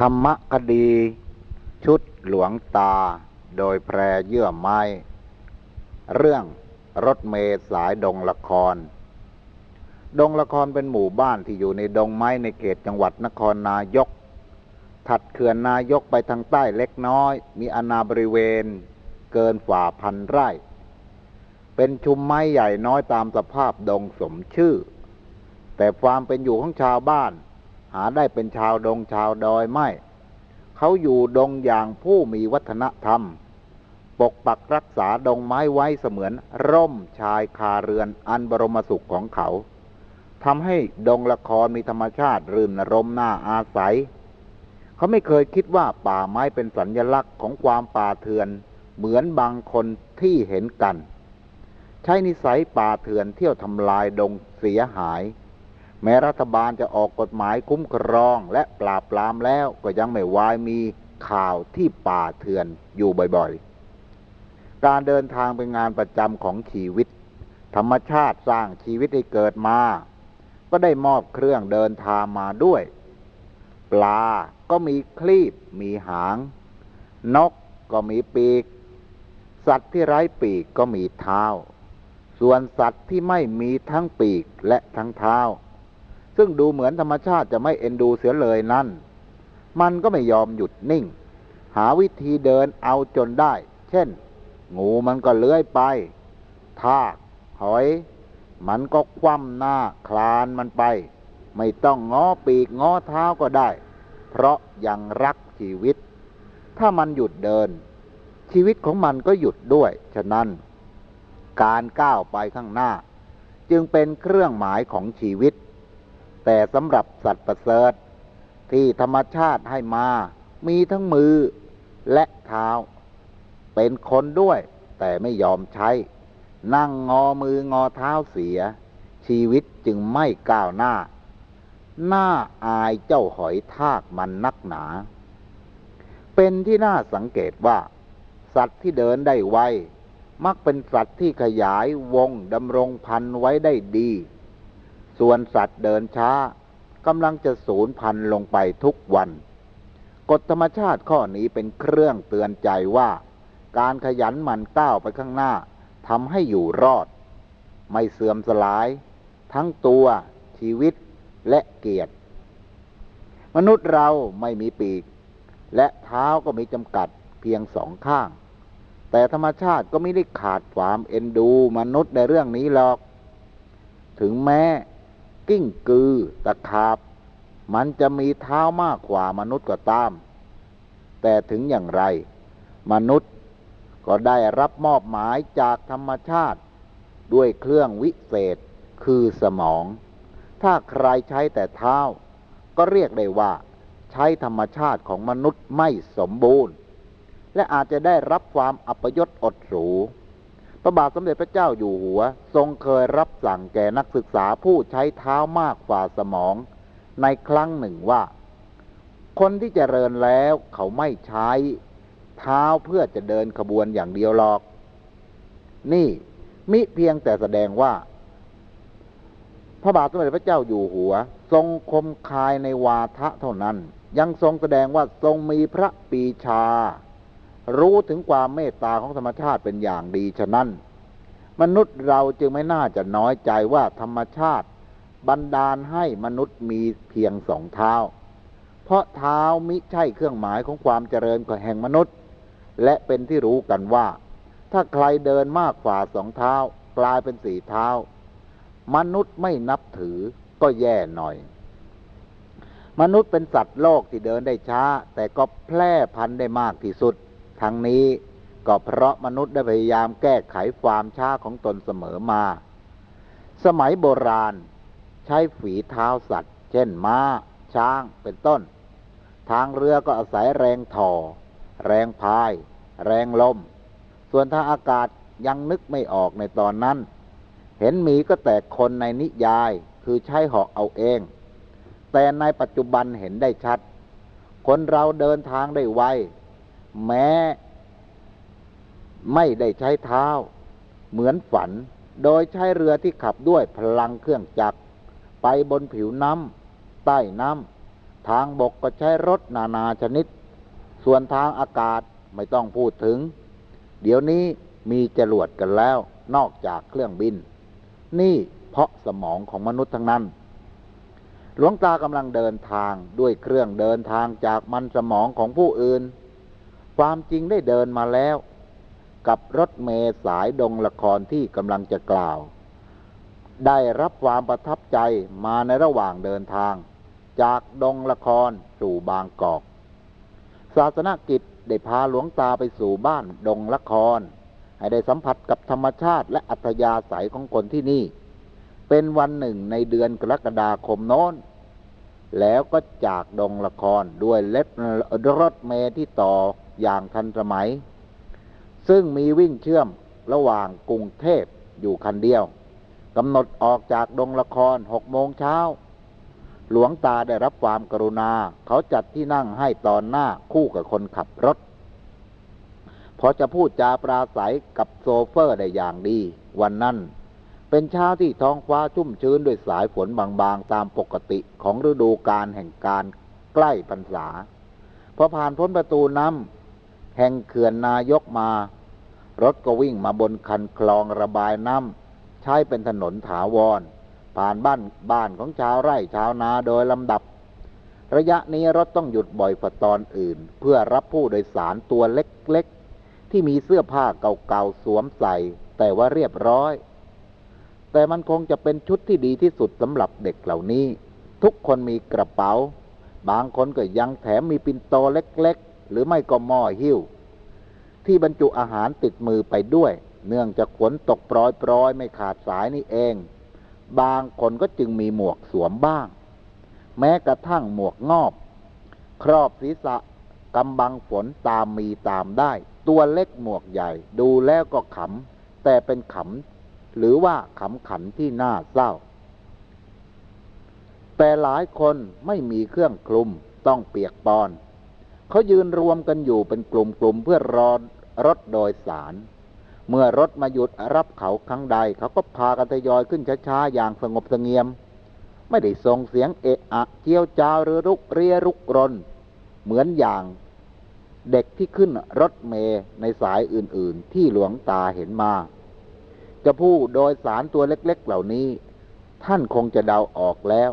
ธรรมคดี ชุดหลวงตา โดยแพรเยื่อไม้ เรื่องรถเมลสายดงละคร ดงละครเป็นหมู่บ้านที่อยู่ในดงไม้ในเขตจังหวัดนครนายก ถัดเขื่อนนายกไปทางใต้เล็กน้อย มีอาณาบริเวณ เกินฝ่าพันไร่ เป็นชุมไม้ใหญ่น้อยตามสภาพดงสมชื่อ แต่ความเป็นอยู่ของชาวบ้านาได้เป็นชาวดงชาวดอยไม่ เขาอยู่ดงอย่างผู้มีวัฒนธรรม ปกปักรักษาดงไม้ไว้เสมือนร่มชายคาเรือนอันบรมสุขของเขาทำให้ดงละครมีธรรมชาติรื่นรมน่าอาศัย เขาไม่เคยคิดว่าป่าไม้เป็นสัญญลักษณ์ของความป่าเถื่อน เหมือนบางคนที่เห็นกัน ใช้นิสัยป่าเถื่อนเที่ยวทำลายดงเสียหาย แม้รัฐบาลจะออกกฎหมายคุ้มครองและปราบปรามแล้วก็ยังไม่วายมีข่าวที่ป่าเถื่อนอยู่บ่อยๆ การเดินทางเป็นงานประจำของชีวิต ธรรมชาติสร้างชีวิตให้เกิดมา ก็ได้มอบเครื่องเดินทางมาด้วย ปลาก็มีคลีบ มีหาง นกก็มีปีก สัตว์ที่ไร้ปีกก็มีเท้า ส่วนสัตว์ที่ไม่มีทั้งปีกและทั้งเท้า ซึ่งดูเหมือนธรรมชาติจะไม่เอ็นดูเสียเลยนั่น มันก็ไม่ยอมหยุดนิ่ง หาวิธีเดินเอาจนได้ เช่น งูมันก็เลื้อยไป ทากหอย มันก็คว่ำหน้าคลานมันไป ไม่ต้องง้อปีกง้อเท้าก็ได้ เพราะยังรักชีวิต ถ้ามันหยุดเดิน ชีวิตของมันก็หยุดด้วย ฉะนั้น การก้าวไปข้างหน้า จึงเป็นเครื่องหมายของชีวิต แต่สำหรับสัตว์ประเสริฐ ที่ธรรมชาติให้มา มีทั้งมือและเท้า เป็นคนด้วย แต่ไม่ยอมใช้ นั่งงอมืองอเท้าเสีย ชีวิตจึงไม่ก้าวหน้า หน้าอายเจ้าหอยทากมันนักหนา เป็นที่น่าสังเกตว่า สัตว์ที่เดินได้ไวมักเป็นสัตว์ที่ขยายวงดำรงพันธุ์ไว้ได้ดี ส่วนสัตว์เดินช้ากำลังจะสูญพันธุ์ลงไปทุกวัน กฎธรรมชาติข้อนี้เป็นเครื่องเตือนใจว่า การขยันหมั่นก้าวไปข้างหน้าทำให้อยู่รอด ไม่เสื่อมสลาย ทั้งตัวชีวิตและเกียรติ มนุษย์เราไม่มีปีก และเท้าก็มีจำกัดเพียงสองข้าง แต่ธรรมชาติก็ไม่ได้ขาดความเอ็นดูมนุษย์ในเรื่องนี้หรอก ถึงแม้ กิ้งกือ ตะขาบ มันจะมีเท้ามากกว่ามนุษย์ก็ตาม แต่ถึงอย่างไร มนุษย์ก็ได้รับมอบหมายจากธรรมชาติ ด้วยเครื่องวิเศษคือสมอง ถ้าใครใช้แต่เท้า ก็เรียกได้ว่า ใช้ธรรมชาติของมนุษย์ไม่สมบูรณ์ และอาจจะได้รับความอัปยศอดสู ระบาทสมเด็จพระเจ้าอยู่หัว ทรงเคยรับสั่งแก่นักศึกษาผู้ใช้เท้ามากกว่าสมอง ในครั้งหนึ่งว่า คนที่จเจริญแล้วเขาไม่ใช้เท้าเพื่อจะเดินขบวนอย่างเดียวหรอก นี่มิเพียงแต่แสดงว่า พระบาทสมเด็จพระเจ้าอยู่หัว ทรงคมคายในวาทะเท่านั้น ยังทรงแสดงว่าทรงมีพระปีชา รู้ถึงความเมตตาของธรรมชาติเป็นอย่างดีฉะนั้น มนุษย์เราจึงไม่น่าจะน้อยใจว่าธรรมชาติบันดาลให้มนุษย์มีเพียงสองเท้า เพราะเท้ามิใช่เครื่องหมายของความเจริญของแห่งมนุษย์ และเป็นที่รู้กันว่า ถ้าใครเดินมากกว่าสองเท้า กลายเป็นสี่เท้า มนุษย์ไม่นับถือก็แย่หน่อย มนุษย์เป็นสัตว์โลกที่เดินได้ช้า แต่ก็แพร่พันธุ์ได้มากที่สุด ทั้งนี้ก็เพราะมนุษย์ได้พยายามแก้ไขความช้าของตนเสมอมา สมัยโบราณ ใช้ฝีเท้าสัตว์ เช่นม้า ช้างเป็นต้น ทางเรือก็อาศัยแรงถ่อ แรงพาย แรงลม ส่วนทางอากาศยังนึกไม่ออกในตอนนั้น เห็นมีก็แต่คนในนิยายคือใช้หาะเอาเอง แต่ในปัจจุบันเห็นได้ชัด คนเราเดินทางได้ไว แม้ ไม่ได้ใช้เท้า เหมือนฝัน โดยใช้เรือที่ขับด้วยพลังเครื่องจักร ไปบนผิวน้ำใต้น้ำทางบกก็ใช้รถนานาชนิด ส่วนทางอากาศไม่ต้องพูดถึง เดี๋ยวนี้มีจรวดกันแล้ว นอกจากเครื่องบิน นี่เพราะสมองของมนุษย์ทั้งนั้นหลวงตากำลังเดินทางด้วยเครื่องเดินทางจากมันสมองของผู้อื่น ความจริงได้เดินมาแล้ว กับรถเมล์สายดงละครที่กำลังจะกล่าว ได้รับความประทับใจมาในระหว่างเดินทาง จากดงละครสู่บางกอก ศาสนกิจได้พาหลวงตาไปสู่บ้านดงละคร ให้ได้สัมผัสกับธรรมชาติและอัธยาศัยของคนที่นี่ เป็นวันหนึ่งในเดือนกรกฎาคมโน้นแล้วก็จากดงละครด้วยเล็บรถเมล์ที่ต่อ อย่างทันสมัย ซึ่งมีวิ่งเชื่อมระหว่างกรุงเทพอยู่คันเดียวกำหนดออกจากดงละครหกโมงเช้า หลวงตาได้รับความกรุณา เขาจัดที่นั่งให้ตอนหน้าคู่กับคนขับรถ พอจะพูดจาปราศัยกับโซเฟอร์ได้อย่างดี วันนั้นเป็นเช้าที่ท้องฟ้าชุ่มชื้นด้วยสายฝนบางๆ ตามปกติของฤดูกาลแห่งการใกล้พรรษา พอผ่านพ้นประตูน้ำ แห่งเขื่อนนายกมา รถก็วิ่งมาบนคันคลองระบายน้ำใช้เป็นถนนถาวร ผ่านบ้านบ้านของชาวไร่ชาวนาโดยลำดับ ระยะนี้รถต้องหยุดบ่อยกว่าตอนอื่น เพื่อรับผู้โดยสารตัวเล็กๆ ที่มีเสื้อผ้าเก่าๆสวมใส่ แต่ว่าเรียบร้อย แต่มันคงจะเป็นชุดที่ดีที่สุดสำหรับเด็กเหล่านี้ ทุกคนมีกระเป๋า บางคนก็ยังแถมมีปินโตเล็กๆ หรือไม่ก็หม้อหิ้ว ที่บรรจุอาหารติดมือไปด้วย เนื่องจากฝนตกปรอยๆ ไม่ขาดสายนี่เอง บางคนก็จึงมีหมวกสวมบ้าง แม้กระทั่งหมวกงอบ ครอบศีรษะกำบังฝนตามมีตามได้ ตัวเล็กหมวกใหญ่ ดูแล้วก็ขำ แต่เป็นขำ หรือว่าขำขันที่น่าเศร้า แต่หลายคนไม่มีเครื่องคลุมต้องเปียกปอน เขายืนรวมกันอยู่เป็นกลุ่มๆเพื่อรอรถโดยสาร เมื่อรถมาหยุดรับเขาครั้งใด เขาก็พากันทยอยขึ้นช้าๆอย่างสงบเสงี่ยม ไม่ได้ส่งเสียงเอะอะเจียวจาวหรือรุกเรียรุกรน เหมือนอย่างเด็กที่ขึ้นรถเมล์ในสายอื่นๆ ที่หลวงตาเห็นมาจะผู้โดยสารตัวเล็ก ๆ เหล่านี้ ท่านคงจะเดาออกแล้ว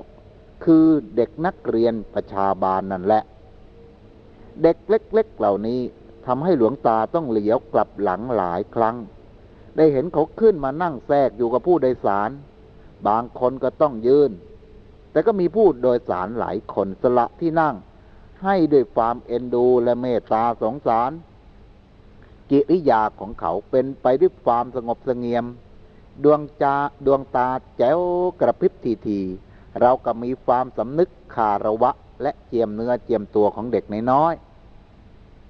คือเด็กนักเรียนประชาบาลนนั่นแหละ เด็กเล็ก ๆ เหล่านี้ทำให้หลวงตาต้องเหลียวกลับหลังหลายครั้ง ได้เห็นเขาขึ้นมานั่งแทรกอยู่กับผู้โดยสาร บางคนก็ต้องยืน แต่ก็มีผู้โดยสารหลายคนสละที่นั่ง ให้ด้วยความเอ็นดูและเมตตาสงสาร กิริยาของเขาเป็นไปด้วยความสงบเสงี่ยม ดวงจาดวงตาแจ๋วกระพริบทีทีเราก็มีความสำนึกคาระวะ และเจียมเนื้อเจียมตัวของเด็กนน้อย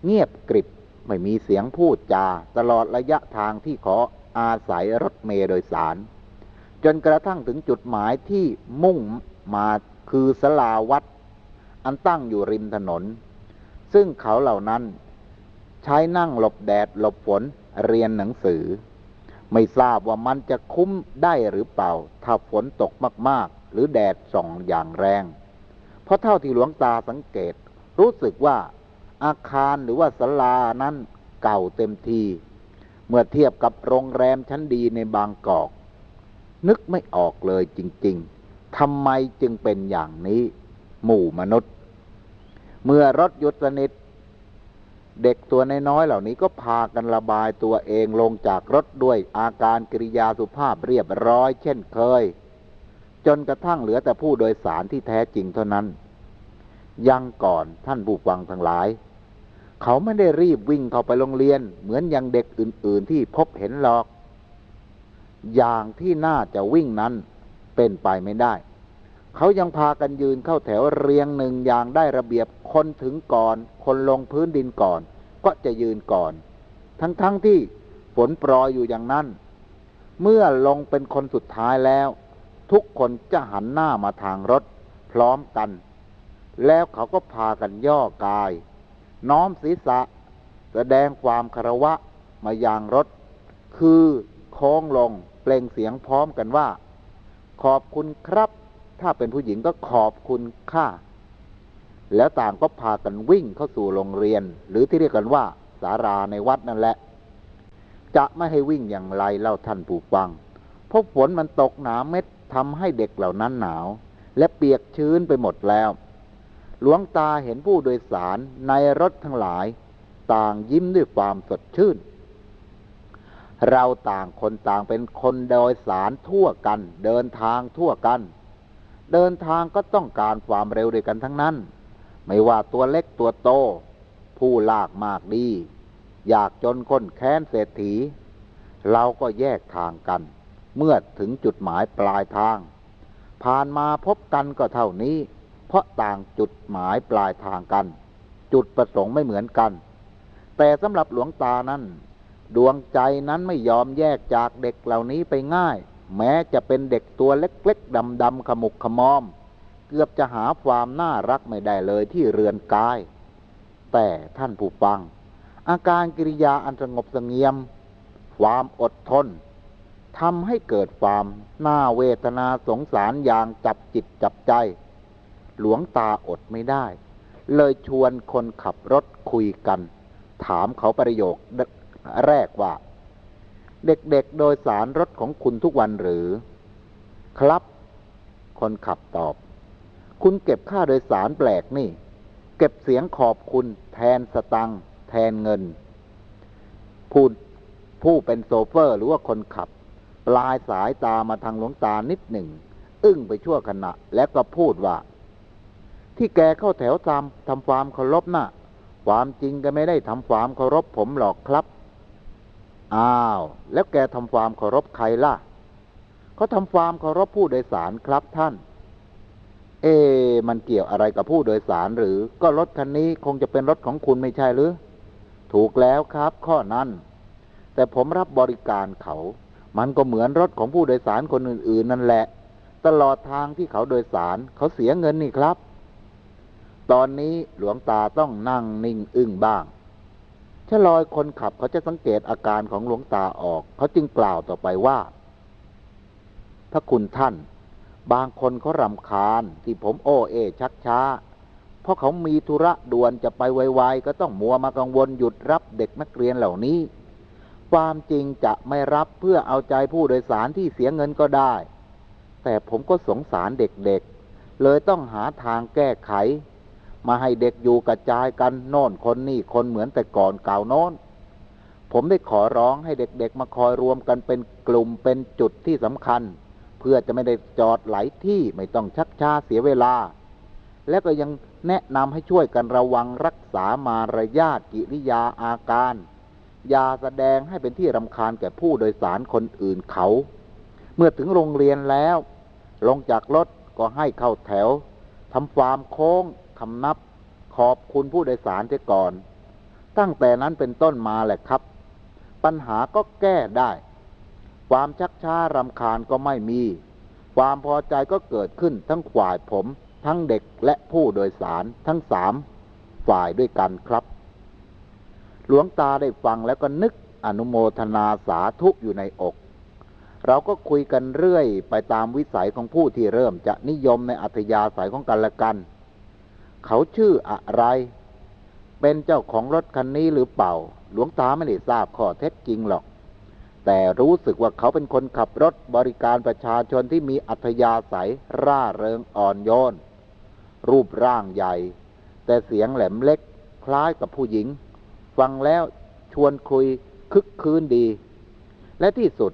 เงียบกริบไม่มีเสียงพูดจาตลอดระยะทางที่ขออาศัยรถเมล์โดยสาร จนกระทั่งถึงจุดหมายที่มุ่งมาคือสลาวัด อันตั้งอยู่ริมถนน ซึ่งเขาเหล่านั้นใช้นั่งหลบแดดหลบฝนเรียนหนังสือ ไม่ทราบว่ามันจะคุ้มได้หรือเปล่า ถ้าฝนตกมาก ๆ หรือแดดส่องอย่างแรง ราะเท่าที่หลวงตาสังเกต รู้สึกว่าอาคารหรือว่าศาลานั้นเก่าเต็มที เมื่อเทียบกับโรงแรมชั้นดีในบางกอก นึกไม่ออกเลยจริง ๆทำไมจึงเป็นอย่างนี้ หมู่มนุษย์ เมื่อรถยุดสนิทเด็กตัวน้อยๆเหล่านี้ก็พากันระบายตัวเองลงจากรถด้วยอาการกริยาสุภาพเรียบร้อยเช่นเคย จนกระทั่งเหลือแต่ผู้โดยสารที่แท้จริงเท่านั้น ยังก่อนท่านผู้ฟังทั้งหลาย เขาไม่ได้รีบวิ่งเข้าไปโรงเรียน เหมือนอย่างเด็กอื่น ๆ ที่พบเห็นหรอก อย่างที่น่าจะวิ่งนั้นเป็นไปไม่ได้ เขายังพากันยืนเข้าแถวเรียงหนึ่งอย่างได้ระเบียบคนถึงก่อน คนลงพื้นดินก่อน ก็จะยืนก่อน ทั้งๆทที่ฝนโปรยอยู่อย่างนั้น เมื่อลงเป็นคนสุดท้ายแล้ว ทุกคนจะหันหน้ามาทางรถ พร้อมกัน แล้วเขาก็พากันย่อกาย น้อมศีรษะ แสดงความคารวะมาอย่างรถ คือโค้งลงเปล่งเสียงพร้อมกันว่า ขอบคุณครับ ถ้าเป็นผู้หญิงก็ขอบคุณค่าแล้วต่างก็พากันวิ่งเข้าสู่โรงเรียน หรือที่เรียกกันว่าสาราในวัดนั่นแหละ จะไม่ให้วิ่งอย่างไรเล่าท่านผู้ฟังเพราะฝนมันตกหนาเม็ดทำให้เด็กเหล่านั้นหนาว และเปียกชื้นไปหมดแล้ว หลวงตาเห็นผู้โดยสารในรถทั้งหลาย ต่างยิ้มด้วยความสดชื่น เราต่างคนต่างเป็นคนโดยสารทั่วกัน เดินทางทั่วกัน เดินทางก็ต้องการความเร็วด้วยกันทั้งนั้น ไม่ว่าตัวเล็กตัวโต ผู้ลากมากดี อยากจนก้นแค้นเศรษฐี เราก็แยกทางกัน เมื่อถึงจุดหมายปลายทาง ผ่านมาพบกันก็เท่านี้ ราะต่างจุดหมายปลายทางกัน จุดประสงค์ไม่เหมือนกัน แต่สำหรับหลวงตานั้น ดวงใจนั้นไม่ยอมแยกจากเด็กเหล่านี้ไปง่าย แม้จะเป็นเด็กตัวเล็กๆดำๆขมุกขมอม เกือบจะหาความน่ารักไม่ได้เลยที่เรือนกาย แต่ท่านผู้ฟัง อาการกิริยาอันสงบเสงี่ยม ความอดทนทำให้เกิดความน่าเวทนาสงสารอย่างจับจิตจับใจ หลวงตาอดไม่ได้ เลยชวนคนขับรถคุยกัน ถามเขาประโยคแรกว่า เด็กๆโดยสารรถของคุณทุกวันหรือ ครับ คนขับตอบ คุณเก็บค่าโดยสารแปลกนี่ เก็บเสียงขอบคุณแทนสตังแทนเงินผู้ผู้เป็นโซเฟอร์หรือว่าคนขับ ปลายสายตามาทางหลวงตานิดหนึ่ง อึ้งไปชั่วขณะ แล้วก็พูดว่า ที่แกเข้าแถวตามทำความเคารพน่ะ ความจริงแกไม่ได้ทำความเคารพผมหรอกครับ อ้าว แล้วแกทำความเคารพใครล่ะ เขาทำความเคารพผู้โดยสารครับท่าน เอ มันเกี่ยวอะไรกับผู้โดยสารหรือ ก็รถคันนี้คงจะเป็นรถของคุณไม่ใช่หรือ ถูกแล้วครับ ข้อนั้น แต่ผมรับบริการเขา มันก็เหมือนรถของผู้โดยสารคนอื่น ๆ นั่นแหละ ตลอดทางที่เขาโดยสารเขาเสียเงินนี่ครับ ตอนนี้หลวงตาต้องนั่งนิ่งอึ้งบ้างชะลอยคนขับเขาจะสังเกตอาการของหลวงตาออก เขาจึงกล่าวต่อไปว่า พระคุณท่าน บางคนเขารำคาญที่ผมโอเอ ชักช้า เพราะเขามีธุระด่วนจะไปไวๆก็ต้องมัวมากังวลหยุดรับเด็กนักเรียนเหล่านี้ ความจริงจะไม่รับเพื่อเอาใจผู้โดยสารที่เสียเงินก็ได้ แต่ผมก็สงสารเด็กๆเลยต้องหาทางแก้ไข มาให้เด็กอยู่กระจายกันโน่นคนนี่คนเหมือนแต่ก่อนเก่าโน้น ผมได้ขอร้องให้เด็กๆ มาคอยรวมกันเป็นกลุ่มเป็นจุดที่สำคัญ เพื่อจะไม่ได้จอดไหลที่ไม่ต้องชักช้าเสียเวลา และก็ยังแนะนำให้ช่วยกันระวังรักษามารยาทกิริยาอาการ อย่าแสดงให้เป็นที่รำคาญแก่ผู้โดยสารคนอื่นเขา เมื่อถึงโรงเรียนแล้ว ลงจากรถก็ให้เข้าแถวทำฟาร์มโค้ง คำนับ ขอบคุณผู้โดยสารเสียก่อน ตั้งแต่นั้นเป็นต้นมาแหละครับ ปัญหาก็แก้ได้ ความชักช้ารำคาญก็ไม่มี ความพอใจก็เกิดขึ้นทั้งฝ่ายผม ทั้งเด็กและผู้โดยสารทั้งสามฝ่ายด้วยกันครับ หลวงตาได้ฟังแล้วก็นึกอนุโมทนาสาธุอยู่ในอก เราก็คุยกันเรื่อยไปตามวิสัยของผู้ที่เริ่มจะนิยมในอัธยาศัยของกันและกัน เขาชื่ออะไร เป็นเจ้าของรถคันนี้หรือเปล่า หลวงตาไม่ได้ทราบข้อเท็จจริงหรอก แต่รู้สึกว่าเขาเป็นคนขับรถบริการประชาชนที่มีอัธยาศัยร่าเริงอ่อนโยน รูปร่างใหญ่ แต่เสียงแหลมเล็ก คล้ายกับผู้หญิง ฟังแล้วชวนคุยคึกคืนดี และที่สุด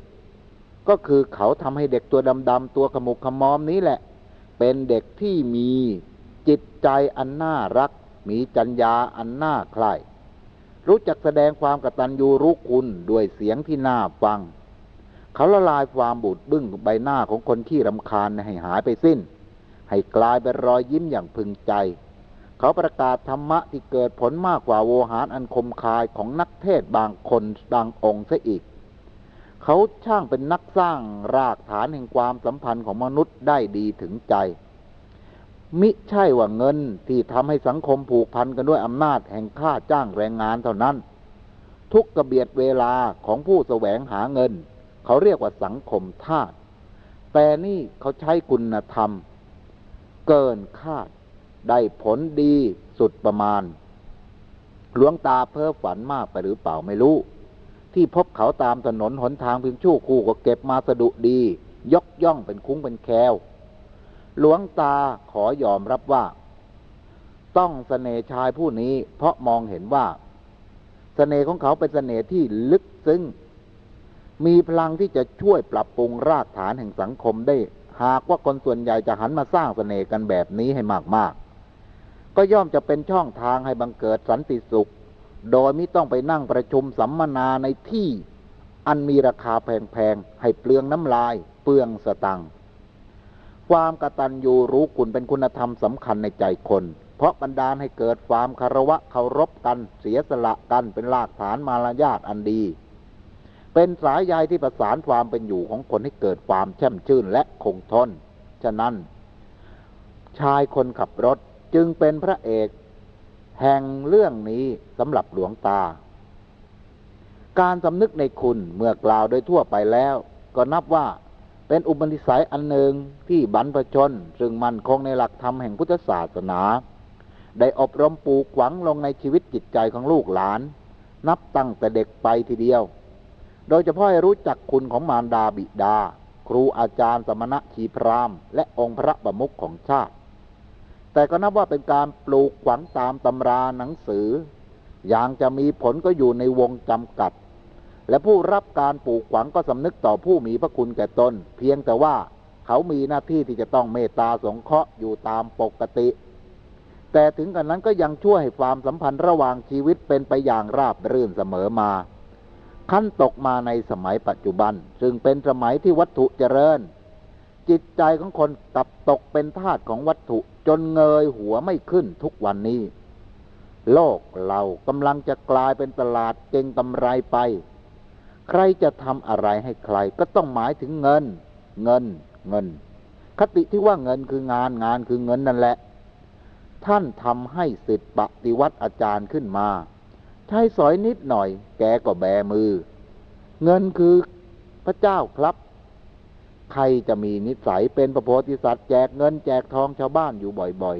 ก็คือเขาทำให้เด็กตัวดำๆตัวขมุกขมอมนี้แหละ เป็นเด็กที่มี จิตใจอันน่ารัก มีจัญญาอันน่าใคร่รู้จักแสดงความกตัญญูรู้คุณด้วยเสียงที่น่าฟัง เขาละลายความบูดบึ้งใบหน้าของคนที่รำคาญให้หายไปสิ้น ให้กลายเป็นรอยยิ้มอย่างพึงใจ เขาประกาศธรรมะที่เกิดผลมากกว่าโวหารอันคมคายของนักเทศบางคนบางองค์ซะอีก เขาช่างเป็นนักสร้างรากฐานแห่งความสัมพันธ์ของมนุษย์ได้ดีถึงใจ มิใช่ว่าเงินที่ทำให้สังคมผูกพันกันด้วยอำนาจแห่งค่าจ้างแรงงานเท่านั้น ทุกกระเบียดเวลาของผู้แสวงหาเงิน เขาเรียกว่าสังคมทาสแต่นี่เขาใช้คุณธรรม เกินคาด ได้ผลดีสุดประมาณ หลวงตาเพ้อฝันมากไปหรือเปล่าไม่รู้ ที่พบเขาตามถนนหนทางเพียงชั่วคู่ก็เก็บมาสะดุดี ยกย่องเป็นคุ้งเป็นแคว หลวงตาขอยอมรับว่า ต้องเสน่ชายผู้นี้ เพราะมองเห็นว่าเสน่ห์ของเขาเป็นเสน่ห์ที่ลึกซึ้งมีพลังที่จะช่วยปรับปรุงรากฐานแห่งสังคมได้ หากว่าคนส่วนใหญ่จะหันมาสร้างเสน่ห์กันแบบนี้ให้มากๆ ก็ย่อมจะเป็นช่องทางให้บังเกิดสันติสุข โดยไม่ต้องไปนั่งประชุมสัมมนาในที่ อันมีราคาแพงๆ ให้เปลืองน้ำลาย เปลืองสตังค์ ความกตัญญูรู้คุณเป็นคุณธรรมสำคัญในใจคน เพราะบันดาลให้เกิดความคารวะเคารพกัน เสียสละกันเป็นรากฐานมารยาทอันดี เป็นสายใยที่ประสานความเป็นอยู่ของคนให้เกิดความแช่มชื่นและคงทน ฉะนั้น ชายคนขับรถจึงเป็นพระเอก แห่งเรื่องนี้สำหรับหลวงตา การสำนึกในคุณเมื่อกล่าวโดยทั่วไปแล้ว ก็นับว่า เป็นอุปนิสัยอันหนึ่งที่บรรพชน ซึ่งมั่นคงในหลักธรรมแห่งพุทธศาสนา ได้อบรมปลูกฝังลงในชีวิตจิตใจของลูกหลาน นับตั้งแต่เด็กไปทีเดียว โดยเฉพาะให้รู้จักคุณของมารดาบิดา ครูอาจารย์สมณะชีพรามและองค์พระประมุขของชาติ แต่ก็นับว่าเป็นการปลูกฝังตามตำราหนังสือ อย่างจะมีผลก็อยู่ในวงจำกัด และผู้รับการปลูกฝังก็สำนึกต่อผู้มีพระคุณแก่ตน เพียงแต่ว่าเขามีหน้าที่ที่จะต้องเมตตาสงเคราะห์อยู่ตามปกติ แต่ถึงกันนั้นก็ยังช่วยให้ความสัมพันธ์ระหว่างชีวิตเป็นไปอย่างราบรื่นเสมอมา ขั้นตกมาในสมัยปัจจุบัน ซึ่งเป็นสมัยที่วัตถุเจริญ จิตใจของคนกลับตกเป็นทาสของวัตถุจนเงยหัวไม่ขึ้นทุกวันนี้ โลกเรากำลังจะกลายเป็นตลาดเก่งกำไรไป ใครจะทำอะไรให้ใคร ก็ต้องหมายถึงเงิน เงิน เงิน คติที่ว่าเงินคืองานงานคือเงินนั่นแหละ ท่านทำให้สิทธิปฏิวัติอาจารย์ขึ้นมา ใช้สอยนิดหน่อย แกก็แบมือ เงินคือพระเจ้าครับ ใครจะมีนิสัยเป็นประโพธิสัตว์แจกเงินแจกทองชาวบ้านอยู่บ่อย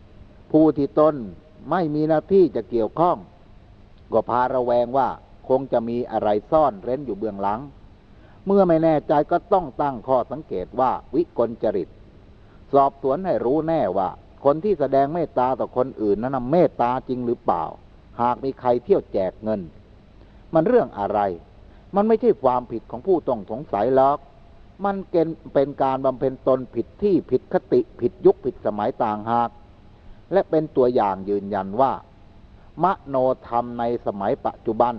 ๆ ผู้ที่ต้นไม่มีหน้าที่จะเกี่ยวข้อง ก็พาระแวงว่า คงจะมีอะไรซ่อนเร้นอยู่เบื้องหลัง เมื่อไม่แน่ใจก็ต้องตั้งข้อสังเกตว่าวิกลจริต สอบสวนให้รู้แน่ว่า คนที่แสดงเมตตาต่อคนอื่นนั้นเมตตาจริงหรือเปล่า หากมีใครเที่ยวแจกเงิน มันเรื่องอะไร มันไม่ใช่ความผิดของผู้ต้องสงสัยหรอกมันเป็นการบำเพ็ญตนผิดที่ผิดคติผิดยุคผิดสมัยต่างหาก และเป็นตัวอย่างยืนยันว่า มโนธรรมในสมัยปัจจุบัน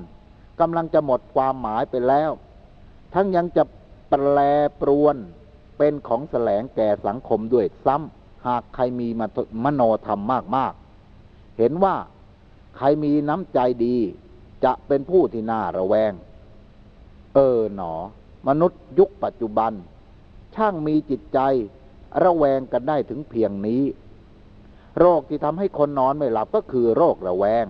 กำลังจะหมดความหมายไปแล้ว ทั้งยังจะแปรปรวนเป็นของแสลงแก่สังคมด้วยซ้ำหากใครมีมโนธรรมมาก ๆ เห็นว่าใครมีน้ำใจดี จะเป็นผู้ที่น่าระแวง เออหนอ มนุษย์ยุคปัจจุบัน ช่างมีจิตใจระแวงกันได้ถึงเพียงนี้ โรคที่ทำให้คนนอนไม่หลับก็คือโรคระแวง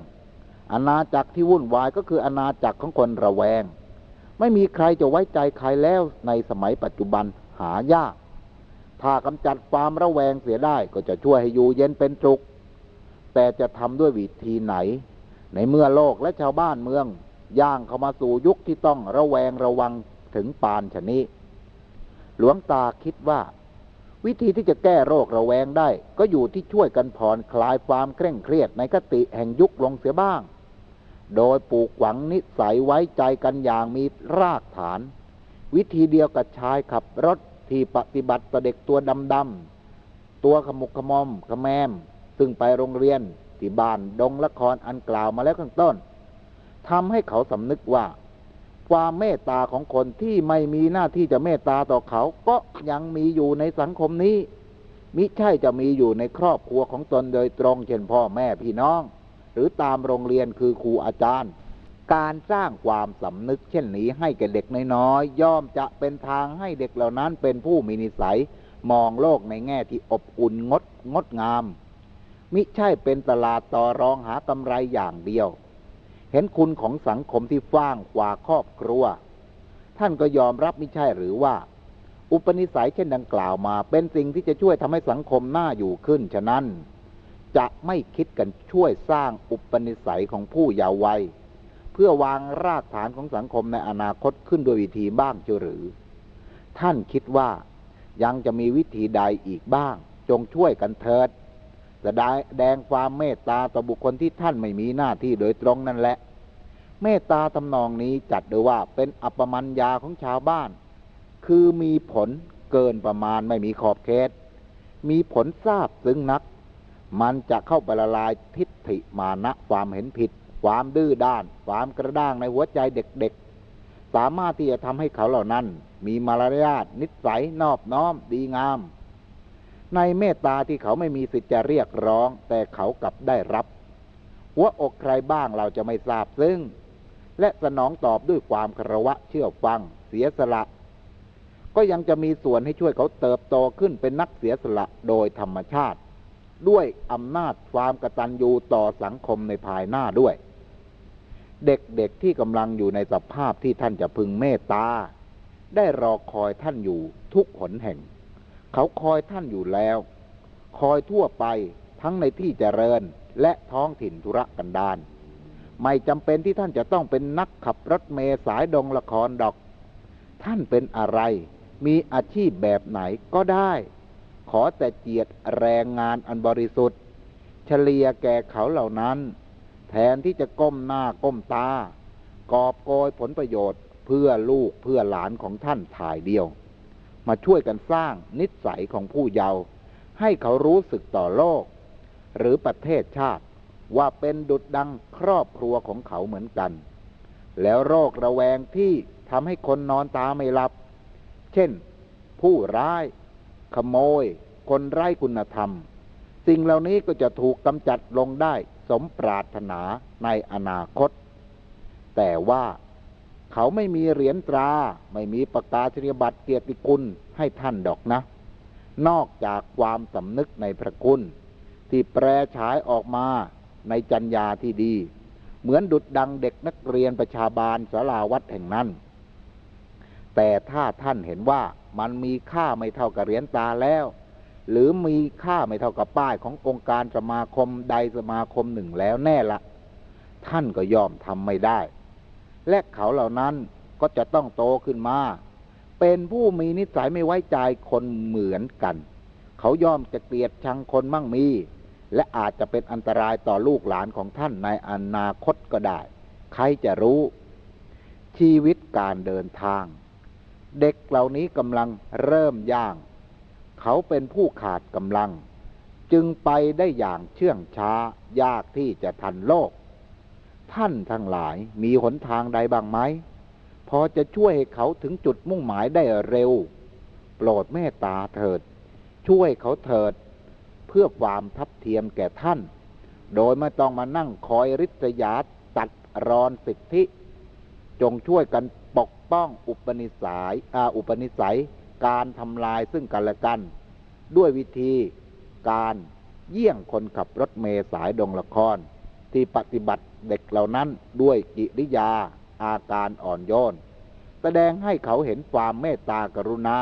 อาณาจักรที่วุ่นวายก็คืออาณาจักรของคนระแวง ไม่มีใครจะไว้ใจใครแล้วในสมัยปัจจุบันหายาก ถ้ากำจัดความระแวงเสียได้ก็จะช่วยให้อยู่เย็นเป็นสุขแต่จะทำด้วยวิธีไหน ในเมื่อโลกและชาวบ้านเมือง ย่างเข้ามาสู่ยุคที่ต้องระแวงระวังถึงปานชนี้ หลวงตาคิดว่า วิธีที่จะแก้โรคระแวงได้ ก็อยู่ที่ช่วยกันผ่อนคลายความเคร่งเครียดในคติแห่งยุคลงเสียบ้าง โดยปลูกหวังนิสัยไว้ใจกันอย่างมีรากฐาน วิธีเดียวกับชายขับรถที่ปฏิบัติต่อเด็กตัวดำๆตัวขมุกขมอมขแมม ซึ่งไปโรงเรียนที่บ้านดงละครอันกล่าวมาแล้วข้างต้นทำให้เขาสำนึกว่า ความเมตตาของคนที่ไม่มีหน้าที่จะเมตตาต่อเขาก็ยังมีอยู่ในสังคมนี้มิใช่จะมีอยู่ในครอบครัวของตนโดยตรงเช่นพ่อแม่พี่น้อง รือตามโรงเรียนคือครูอาจารย์ การสร้างความสำนึกเช่นนี้ให้แก่เด็กน้อยๆย่อมจะเป็นทางให้เด็กเหล่านั้นเป็นผู้มีนิสัย มองโลกในแง่ที่อบอุ่นงดงดงาม มิใช่เป็นตลาดต่อรองหากำไรอย่างเดียว เห็นคุณของสังคมที่ฟ้างกว่าครอบครัว ท่านก็ยอมรับมิใช่หรือว่าอุปนิสัยเช่นดังกล่าวมา เป็นสิ่งที่จะช่วยทำให้สังคมน่าอยู่ขึ้น ฉะนั้น จะไม่คิดกันช่วยสร้างอุปนิสัยของผู้เยาว์วัย เพื่อวางรากฐานของสังคมในอนาคตขึ้นโดยวิธีบ้างเจหรือ ท่านคิดว่ายังจะมีวิธีใดอีกบ้าง จงช่วยกันเถิดแสดงความเมตตาต่อบุคคลที่ท่านไม่มีหน้าที่โดยตรงนั่นแหละ เมตตาทำนองนี้จัดโดยว่าเป็นอัปมัญญาของชาวบ้าน คือมีผลเกินประมาณไม่มีขอบเขตมีผลทราบซึ้งนัก มันจะเข้าไปละลายทิฏฐิมานะความเห็นผิด ความดื้อด้าน ความกระด้างในหัวใจเด็กๆ สามารถที่จะทำให้เขาเหล่านั้น มีมารยาทนิสัยนอบน้อมดีงาม ในเมตตาที่เขาไม่มีสิทธิ์จะเรียกร้อง แต่เขากลับได้รับหัวอกใครบ้างเราจะไม่ทราบซึ่ง และสนองตอบด้วยความคารวะเชื่อฟัง เสียสละ ก็ยังจะมีส่วนให้ช่วยเขาเติบโตขึ้นเป็นนักเสียสละโดยธรรมชาติ ด้วยอำนาจความกตัญญูต่อสังคมในภายหน้าด้วย เด็กๆที่กำลังอยู่ในสภาพที่ท่านจะพึงเมตตา ได้รอคอยท่านอยู่ทุกหนแห่ง เขาคอยท่านอยู่แล้ว คอยทั่วไปทั้งในที่เจริญและท้องถิ่นธุรกันดารไม่จำเป็นที่ท่านจะต้องเป็นนักขับรถเมลสายดงละครดอก ท่านเป็นอะไร มีอาชีพแบบไหนก็ได้ ขอแต่เจียดแรงงานอันบริสุทธิ์ เฉลียแก่เขาเหล่านั้น แทนที่จะก้มหน้าก้มตา กอบโกยผลประโยชน์เพื่อลูกเพื่อหลานของท่านถ่ายเดียว มาช่วยกันสร้างนิสัยของผู้เยาว์ให้เขารู้สึกต่อโลก หรือประเทศชาติว่าเป็นดุจดังครอบครัวของเขาเหมือนกัน แล้วโรคระแวงที่ทำให้คนนอนตาไม่หลับ เช่น ผู้ร้าย ขโมย คนไร้คุณธรรม สิ่งเหล่านี้ก็จะถูกกำจัดลงได้สมปรารถนาในอนาคต แต่ว่าเขาไม่มีเหรียญตรา ไม่มีประกาศนียบัตรเกียรติคุณให้ท่านดอกนะ นอกจากความสำนึกในพระคุณ ที่แปรฉายออกมาในจัญญาที่ดี เหมือนดุดดังเด็กนักเรียนประชาบาลสาราวัดแห่งนั้น แต่ถ้าท่านเห็นว่า มันมีค่าไม่เท่ากับเหรียญตาแล้ว หรือมีค่าไม่เท่ากับป้ายขององค์การสมาคมใดสมาคมหนึ่งแล้วแน่ละ ท่านก็ยอมทำไม่ได้ และเขาเหล่านั้นก็จะต้องโตขึ้นมา เป็นผู้มีนิสัยไม่ไว้ใจคนเหมือนกัน เขายอมจะเกลียดชังคนมั่งมี และอาจจะเป็นอันตรายต่อลูกหลานของท่านในอนาคตก็ได้ ใครจะรู้ ชีวิตการเดินทาง เด็กเหล่านี้กำลังเริ่มย่าง เขาเป็นผู้ขาดกำลัง จึงไปได้อย่างเชื่องช้ายากที่จะทันโลก ท่านทั้งหลายมีหนทางใดบ้างไหมพอจะช่วยให้เขาถึงจุดมุ่งหมายได้เร็ว โปรดเมตตาเถิด ช่วยเขาเถิด เพื่อความทับเทียมแก่ท่าน โดยไม่ต้องมานั่งคอยริษยาตัดรอนสิทธิ จงช่วยกัน ปกป้องอุปนิสัยอุปนิสัยการทำลายซึ่งกันและกัน ด้วยวิธีการเยี่ยงคนขับรถเมล์สายดงละคร ที่ปฏิบัติเด็กเหล่านั้นด้วยกิริยาอาการอ่อนโยน แสดงให้เขาเห็นความเมตตากรุณา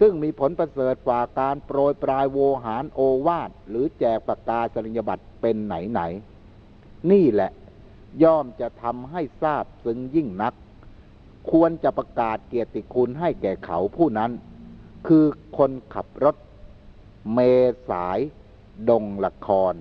ซึ่งมีผลประเสริฐกว่าการโปรยปลายโวหารโอวาท หรือแจกประกาศนียบัตรเป็นไหนไหนๆนี่แหละ ย่อมจะทำให้ทราบซึ้งยิ่งนัก ควรจะประกาศเกียรติคุณให้แก่เขาผู้นั้น คือคนขับรถ เมสาย ดงละคร